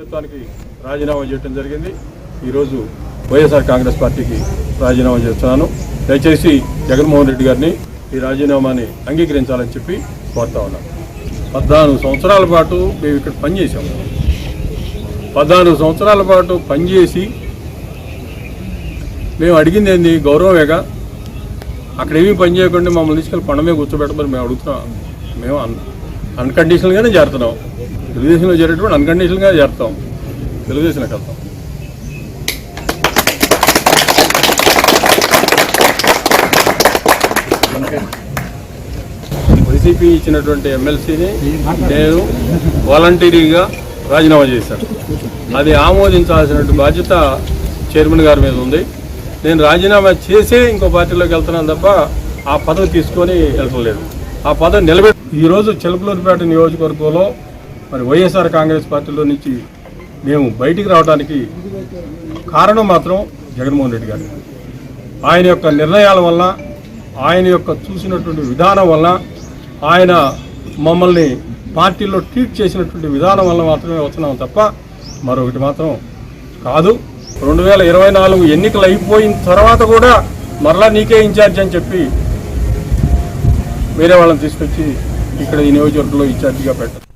ప్రభుత్వానికి రాజీనామా చేయడం జరిగింది. ఈరోజు వైఎస్ఆర్ కాంగ్రెస్ పార్టీకి రాజీనామా చేస్తున్నాను. దయచేసి జగన్మోహన్ రెడ్డి గారిని ఈ రాజీనామాని అంగీకరించాలని చెప్పి కోరుతా ఉన్నాను. పద్నాలుగు సంవత్సరాల పాటు మేము ఇక్కడ పనిచేసాం పద్నాలుగు సంవత్సరాల పాటు పనిచేసి మేము అడిగింది ఏంది? గౌరవమేగా? అక్కడ ఏమీ పని చేయకుండా మమ్మల్ని తీసుకెళ్ళి పండమే కూర్చోబెట్టమని మేము అడుగుతున్నాం. మేము అన్ అన్కండిషనల్గానే చేరుతున్నాం. తెలుగుదేశంలో చేరేటప్పుడు అన్కండిషనల్గా చేస్తాం తెలుగుదేశంలోకి వెళ్తాం. వైసీపీ ఇచ్చినటువంటి ఎమ్మెల్సీని నేను వాలంటీరీగా రాజీనామా చేశాను. అది ఆమోదించాల్సినటువంటి బాధ్యత చైర్మన్ గారి మీద ఉంది. నేను రాజీనామా చేసే ఇంకో పార్టీలోకి వెళ్తున్నాను తప్ప ఆ పదవి తీసుకొని వెళ్ళటం ఆ పదవి నిలబెట్టి ఈరోజు చిలకలూరుపేట నియోజకవర్గంలో మరి వైఎస్ఆర్ కాంగ్రెస్ పార్టీలో నుంచి మేము బయటికి రావడానికి కారణం మాత్రం జగన్మోహన్ రెడ్డి గారు. ఆయన యొక్క నిర్ణయాల వల్ల ఆయన యొక్క చూసినటువంటి విధానం వల్ల ఆయన మమ్మల్ని పార్టీలో ట్రీట్ చేసినటువంటి విధానం వల్ల మాత్రమే వస్తున్నాం తప్ప మరొకటి మాత్రం కాదు. రెండు వేల ఇరవై నాలుగు ఎన్నికలు అయిపోయిన తర్వాత కూడా మరలా నీకే ఇన్ఛార్జ్ అని చెప్పి వేరే వాళ్ళని తీసుకొచ్చి ఇక్కడ ఈ నియోజకవర్గంలో ఇన్ఛార్జిగా పెట్టారు.